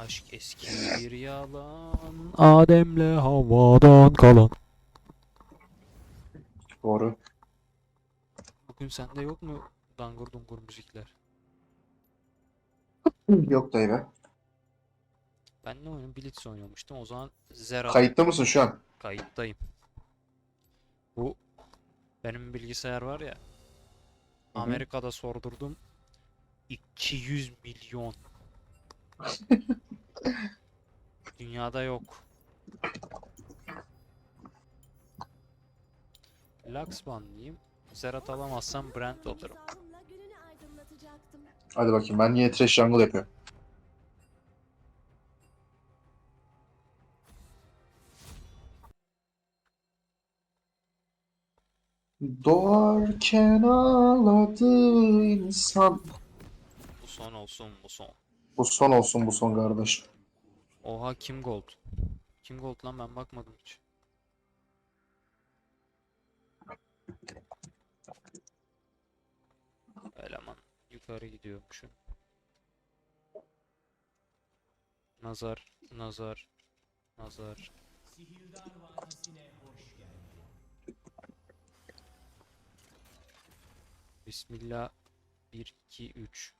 Aşk eski bir yalan. Adem'le havadan kalan. Doğru. Bugün sende yok mu dangur dungur müzikler? Yok dayı be. Ben ne oyun? Blitz oynamıştım. O zaman Zera Kayıtta mısın şu an? kayıttayım. Bu benim bilgisayar var ya. Amerika'da sordurdum. 200 milyon. Dünyada yok. Luxban diyeyim. Zerat alamazsam Brent olurum. Hadi bakayım ben yine trash jungle yapıyorum. Doğarken ağladı insan. Bu son olsun bu son. Bu son olsun bu son kardeş. Oha Kim Gold. Kim Gold lan ben bakmadım hiç. Eleman yukarı gidiyormuşum. Nazar, nazar, nazar. Bismillah 1 2 3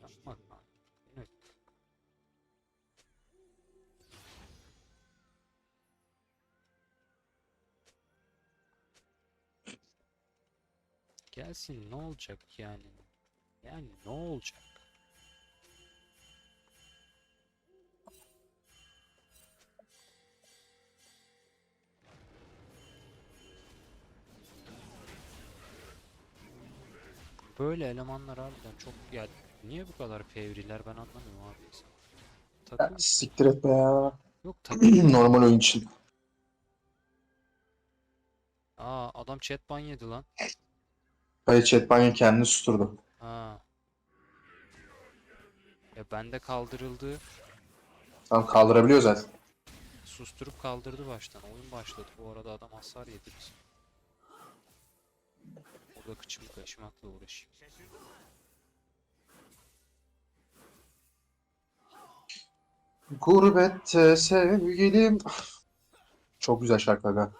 Yapma lan. Yine- Gelsin ne olacak yani? Yani ne olacak? Böyle elemanlar harbiden çok ya niye bu kadar fevriler ben anlamıyorum abi. Ya, Takım siktir et be ya. yok takım. Normal oyun için. Aa adam chat ban yedi lan. Hayır chat banyo kendini susturdu. Ha. Ya bende kaldırıldı. Tamam kaldırabiliyor zaten. Susturup kaldırdı baştan. Oyun başladı. Bu arada adam hasar yedi biz. Orada kıçımı kaşımakla uğraşayım. Gurbette sevgilim. Çok güzel şarkı aga.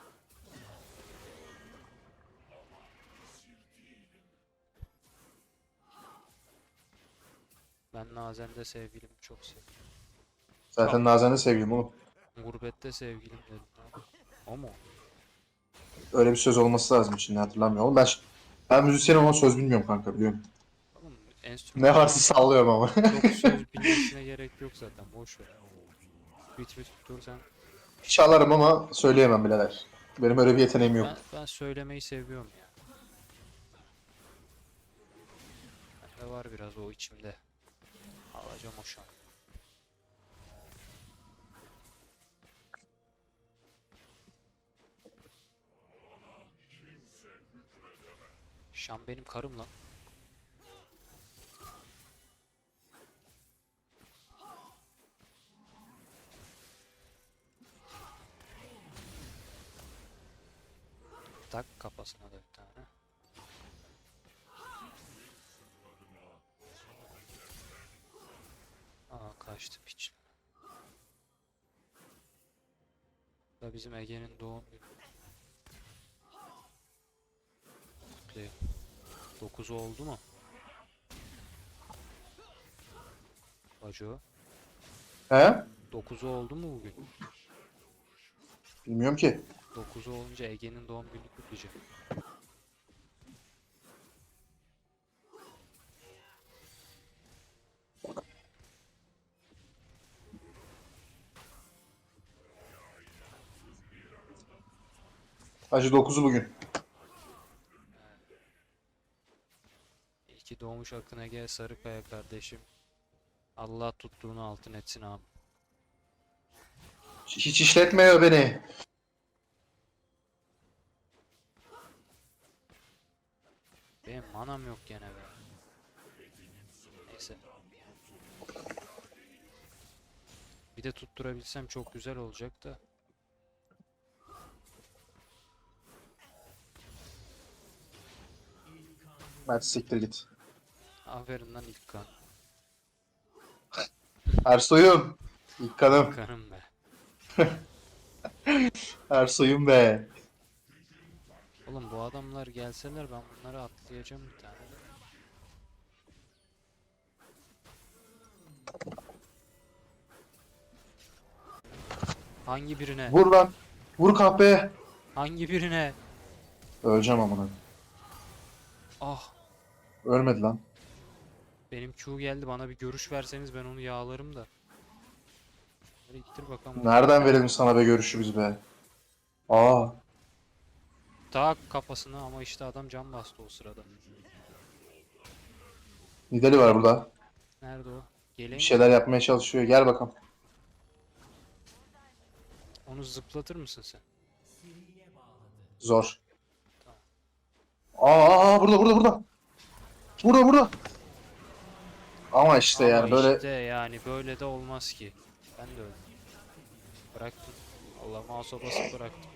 Ben Nazen'de sevgilimi çok seviyorum. Zaten Nazan'ı sevgilim oğlum. Gurbette sevgilim dedim. lan. O mu? Öyle bir söz olması lazım içinde hatırlamıyorum. Oğlum ben, ben müzisyenim ama söz bilmiyorum kanka biliyorum. Enstrüman Ne varsa sallıyorum ama. çok söz bilmesine gerek yok zaten. Boş ver. Bit bit dur sen. Çalarım ama söyleyemem birader. Benim öyle bir yeteneğim yok. Ben, ben söylemeyi seviyorum ya. Bende var biraz o içimde. Alacağım o şan. Şan benim karım lan. Tak kafasına da bir tane. Aa kaçtı piç. Da bizim Ege'nin doğum günü. Kutlayalım. 9'u oldu mu? Baco. He? 9'u oldu mu bugün? Bilmiyorum ki. 9'u olunca Ege'nin doğum gününü kutlayacağım. Hacı 9'u bugün. İyi ki doğmuş Akın Ege Sarıkaya kardeşim. Allah tuttuğunu altın etsin abi. Hiç işletmiyor beni. Manam yok gene be. Neyse. Bir de tutturabilsem çok güzel olacak da. Hadi siktir git. Aferin lan ilk kan. Ersoy'um. İlk kanım. Kanım be. Ersoy'um be. Bu adamlar gelseler ben bunları atlayacağım bir tane. Hangi birine? Vur lan. Vur kahpe. Hangi birine? Öleceğim amına. Ah Ölmedi lan. benim Q geldi bana bir görüş verseniz ben onu yağlarım da. Hadi ittir bakalım. Nereden verelim sana be görüşürüz be. Aa. Tak kafasına ama işte adam cam bastı o sırada. Nidali var burada. Nerede o? Bir Geleyim. şeyler yapmaya çalışıyor. Gel bakalım. Onu zıplatır mısın sen? Zor. Aa, aa, aa, burada burada burada. Burada burada. Ama işte Ama yani böyle işte yani böyle de olmaz ki. Ben de öyle. Bıraktım. Allah mouse'a basıp bıraktım.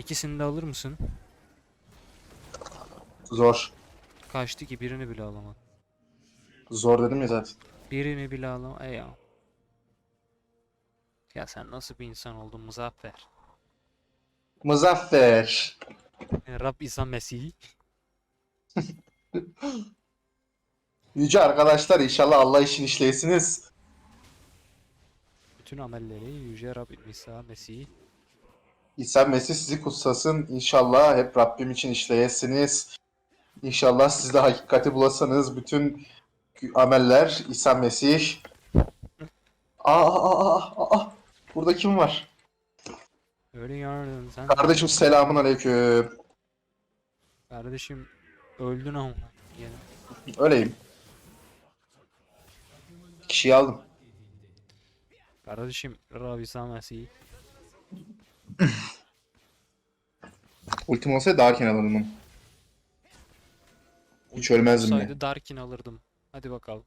İkisini de alır mısın? zor. Kaçtı ki birini bile alamadı. Zor dedim ya zaten. Birini bile alamadı. Ey ya. Ya sen nasıl bir insan oldun Muzaffer? Muzaffer. Rab İsa Mesih. Yüce arkadaşlar inşallah Allah işin işleyesiniz. Bütün amelleri Yüce Rab İsa Mesih. İsa Mesih sizi kutsasın. İnşallah hep Rabbim için işleyesiniz. İnşallah siz de hakikati bulasanız bütün ameller İsa Mesih. Aa, aa, aa, aa. Burada kim var? Öyle gördün sen. Kardeşim selamun aleyküm. Kardeşim öldün ama. Yine. Öyleyim. Kişiyi aldım. Kardeşim Rab İsa Mesih. Ultim olsaydı daha erken alırdım onu. Hiç ölmezdim Olsaydı ya. Darkin alırdım. Hadi bakalım.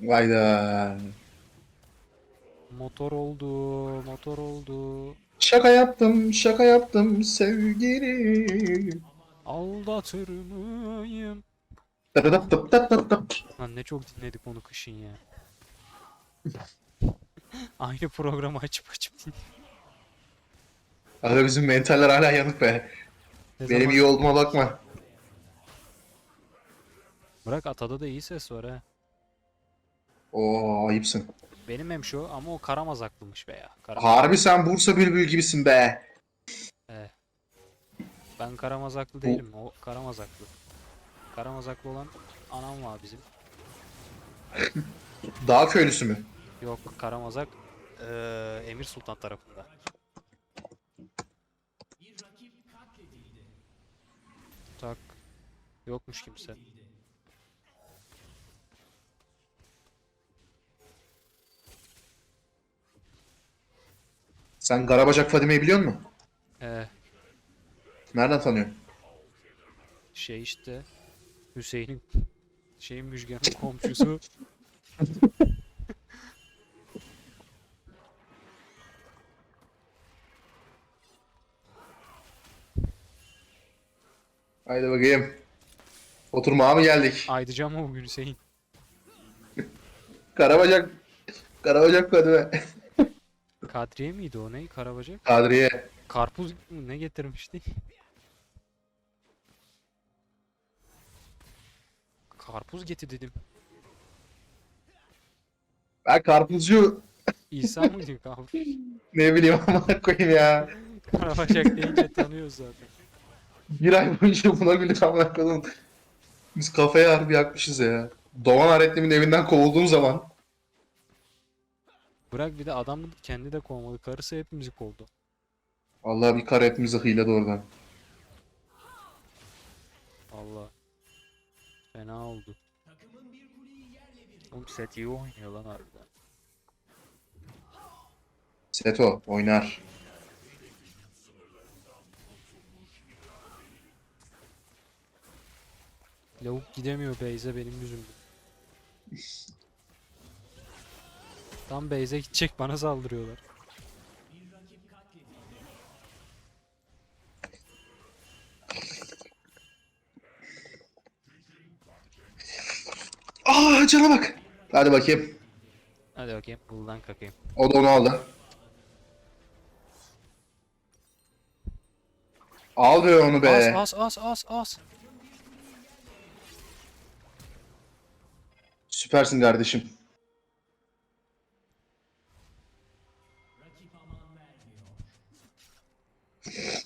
Vayda. Motor oldu, motor oldu. Şaka yaptım, şaka yaptım sevgilim. Aldatır mıyım? Lan ne çok dinledik onu kışın ya. Aynı programı açıp açıp dinledik. Aga bizim mentaller hala yanık be. Ne Benim zaman- iyi olduğuma bakma. Bırak Ata'da da iyi ses var ha. Oo ayıpsın. Benim hem şu ama o Karamazaklımış be ya. Kara- Harbi sen Bursa bülbül gibisin be. Ben Karamazaklı değilim. O Karamazaklı. Karamazaklı olan anam var bizim. Dağ köylüsü mü? Yok Karamazak eee, Emir Sultan tarafında. Tak. Yokmuş kimse. Sen Karabacak Fadime'yi biliyor musun? Ee, Nereden tanıyorsun? şey işte Hüseyin'in şey Müjgan'ın komşusu. Haydi bakayım. Oturmaya mı geldik? Aydıcan mı bugün Hüseyin? Karabacak. Karabacak Fadime. Kadriye miydi o ne? Karabacak? Kadriye. Karpuz ne getirmişti? Karpuz getir dedim. Ben karpuzcu İsa mıydı karpuz? ne bileyim amına koyayım ya. Karabacak deyince tanıyoruz zaten. Bir ay boyunca buna güldük amına koyayım. Biz kafaya harbi yakmışız ya. Doğan öğretmenin evinden kovulduğum zaman Bırak bir de adam kendi de kovmadı. Karısı hepimizi kovdu. Allah bir kara hepimize hile doğrudan. Allah. Fena oldu. Oğlum set iyi oynuyor lan harbiden. Seto oynar. Lavuk gidemiyor base'e benim yüzümden. Tam base'e gidecek bana saldırıyorlar. Aa cana bak. Hadi bakayım. Hadi bakayım buradan kakayım. O da onu aldı. Al be onu be. As as as as as. Süpersin kardeşim.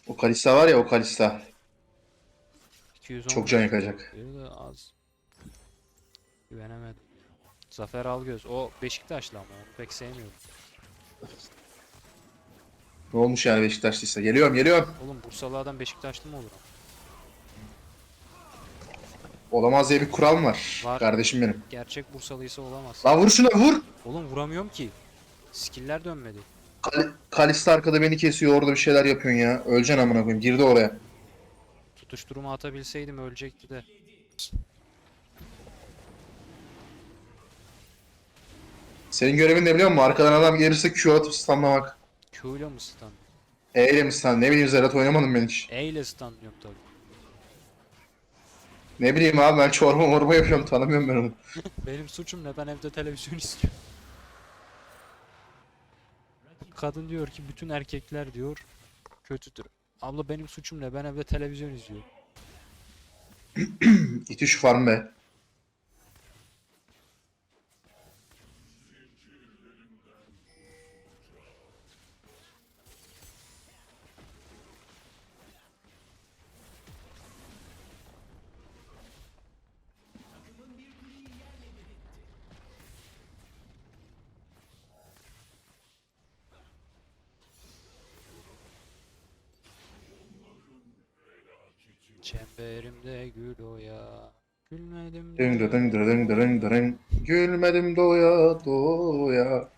O Kalista var ya o Kalista. 210 Çok can yakacak. Bir de az. Güvenemedim. Zafer Algöz. O Beşiktaşlı ama onu pek sevmiyorum. Ne olmuş yani Beşiktaşlıysa? Geliyorum geliyorum. Oğlum Bursalı adam Beşiktaşlı mı olur? ama? Olamaz diye bir kural var? Var. Kardeşim benim. Gerçek Bursalıysa olamaz. Lan vur şuna vur. Oğlum vuramıyorum ki. Skiller dönmedi. Kal- Kalista arkada beni kesiyor orada bir şeyler yapıyorsun ya. Öleceksin amına koyayım. Girdi oraya. Tutuşturumu atabilseydim ölecekti de. Senin görevin ne biliyor musun? Arkadan adam gelirse Q atıp stunlamak. Q ile mi stun? E ile mi stun? Ne bileyim Zerat oynamadım ben hiç. E ile stun yok tabii. Ne bileyim abi ben çorba morba yapıyorum tanımıyorum ben onu. Benim suçum ne? Ben evde televizyon istiyorum. Kadın diyor ki bütün erkekler diyor kötüdür. Abla benim suçum ne? Ben evde televizyon izliyorum. İti şu farm be. Çemberimde gül oya. Gülmedim Dıng doya. dıng dıng dıng dıng. Gülmedim doya doya.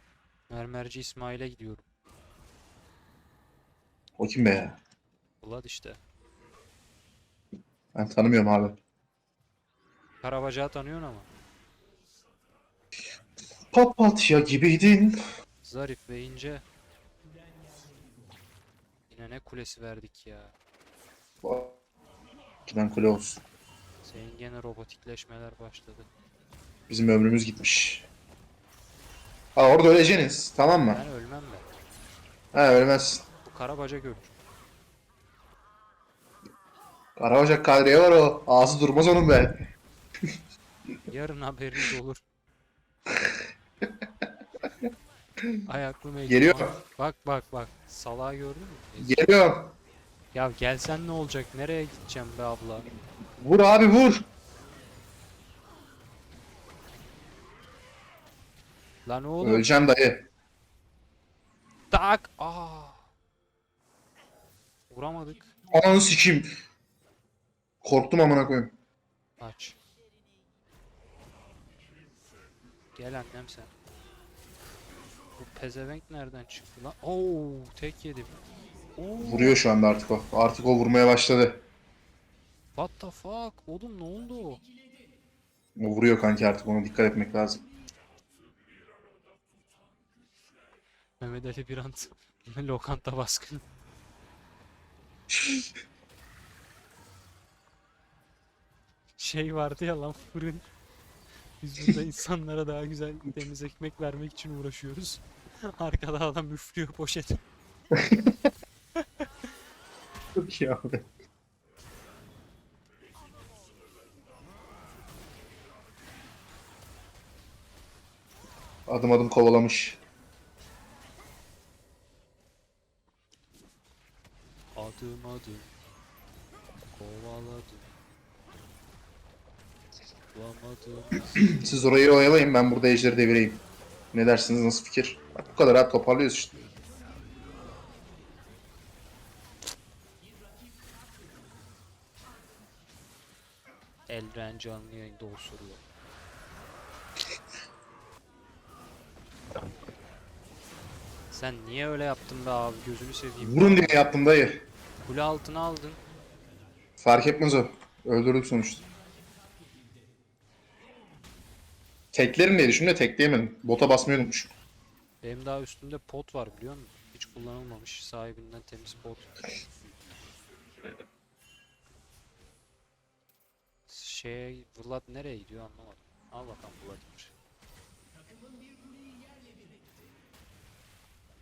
Mermerci İsmail'e gidiyorum. O kim be ya? Vlad işte. Ben tanımıyorum abi. Karabacağı tanıyorsun ama. Papatya gibiydin. Zarif ve ince. Yine ne kulesi verdik ya. Giden kule olsun. Senin gene robotikleşmeler başladı. Bizim ömrümüz gitmiş. Ha orada öleceksiniz. Tamam mı? Ben ölmem de. Ha ölmezsin. Bu karabacak ölür. Karabaşak Kadriye var o. Ağzı durmaz onun be. Yarın haberiniz olur. Ayaklı mecnun. Geliyor. Bak bak bak. Salağı gördün mü? Geliyorum. Ya gelsen ne olacak? Nereye gideceğim be abla? Vur abi vur. Lan oğlum. Öleceğim dayı. Tak. Aa. Vuramadık. Ananı sikeyim. Korktum amına koyayım. Aç. Gel annem sen. Bu pezevenk nereden çıktı lan? Oo, tek yedim. Vuruyor şu anda artık o. Artık o vurmaya başladı. what the fuck? Oğlum ne oldu? O vuruyor kanki artık ona dikkat etmek lazım. Mehmet Ali Birant lokanta baskını. Şey vardı ya lan fırın. Biz burada insanlara daha güzel temiz ekmek vermek için uğraşıyoruz. Arkada adam üflüyor poşeti. Çok iyi abi. Adım adım kovalamış. Adım adım kovaladım. Bulamadım. Siz orayı oyalayın ben burada ejderi devireyim. Ne dersiniz nasıl fikir? Bak bu kadar rahat toparlıyoruz işte. Eldiren canlı yayında osuruyor. Sen niye öyle yaptın be abi gözünü seveyim. Vurun diye yaptım dayı. Kule altına aldın. Fark etmez o. Öldürdük sonuçta. Teklerim diye düşündüm de tekleyemedim. Bota basmayı unutmuşum. Benim daha üstümde pot var biliyor musun? Hiç kullanılmamış. Sahibinden temiz pot. Şey Vlad nereye gidiyor anlamadım. Al bakalım Vladimir.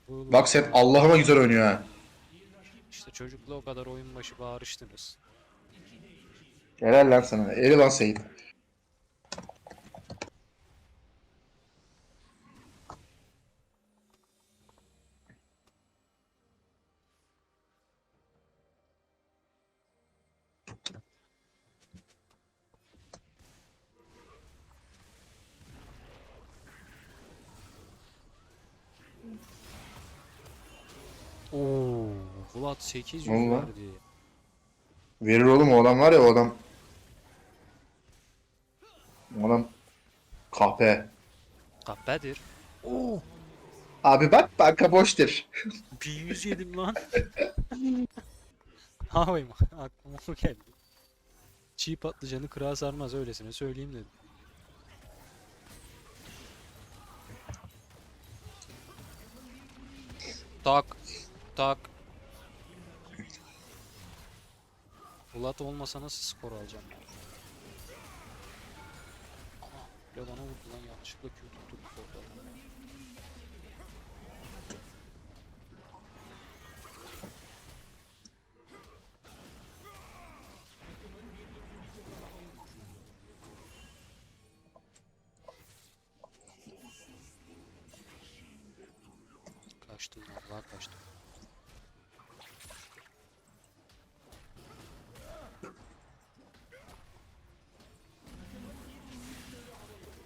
Vlad- Bak sen Allah'ıma güzel oynuyor ha. İşte çocukla o kadar oyun başı bağırıştınız. Helal lan sana. Eli lan Seyit. Oo, Vlad 800 Ne oldu lan? verdi. Verir oğlum o adam var ya o adam. O adam kahpe. Kahpedir. Oo, Abi bak banka boştur. 1100 yedim lan. Havayım aklıma o geldi. Çiğ patlıcanı kırağa sarmaz öylesine söyleyeyim dedim. Tak tak. Ulat olmasa nasıl skor alacağım ya? Bile bana vurdu lan yanlışlıkla Q tutturduk orada. Kaçtım vallahi kaçtım.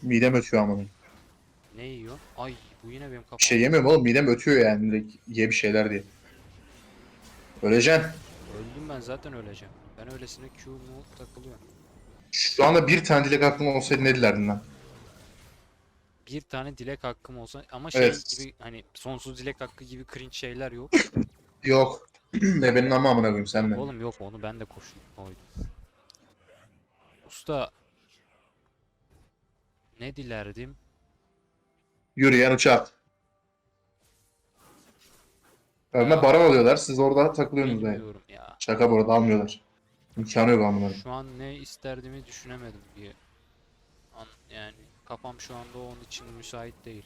Midem ötüyor ama. Ne yiyor? Ay bu yine benim kafam. Bir şey yemiyorum oğlum midem ötüyor yani. Direkt ye bir şeyler diye. Öleceksin. Öldüm ben zaten öleceğim. Ben öylesine Q mu takılıyorum. Şu anda bir tane dilek aklım olsaydı ne dilerdin lan? Bir tane dilek hakkım olsa ama şey Evet. gibi hani sonsuz dilek hakkı gibi cringe şeyler yok. Yok. ne benim ama amına koyayım sen de. Oğlum yok onu ben de koştum koydum. Usta ne dilerdim? Yürüyen uçak. Önüne baran alıyorlar. Siz orada takılıyorsunuz dayı. Bilmiyorum ya. Şaka bu arada almıyorlar. İmkanı yok almaları. Şu an ne isterdimi düşünemedim bir an yani kafam şu anda onun için müsait değil.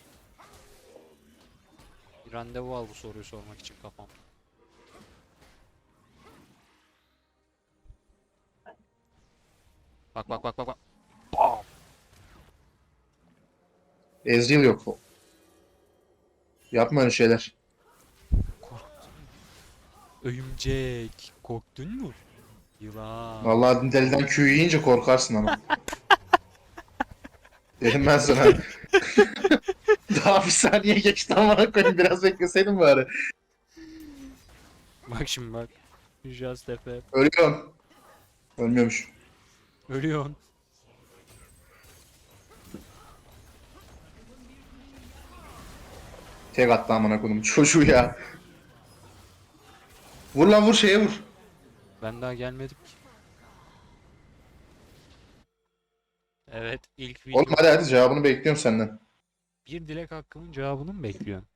Bir randevu al bu soruyu sormak için kafam. Bak bak bak bak bak. Ezreal yok. Yapma öyle şeyler. Korktum. Örümcek. Korktun mu? Yılan. Vallahi deliden Q'yu yiyince korkarsın ama. Dedim ben sana. Daha bir saniye geçti amına koyayım biraz bekleseydin bari. Bak şimdi bak. Just Efe. Ölüyorsun. Ölmüyormuş. Ölüyorsun. Tek attı amına koydum çocuğu ya. Vur lan vur şeye vur. Ben daha gelmedim ki. Evet ilk video. Oğlum hadi hadi cevabını bekliyorum senden. Bir dilek hakkımın cevabını mı bekliyorsun?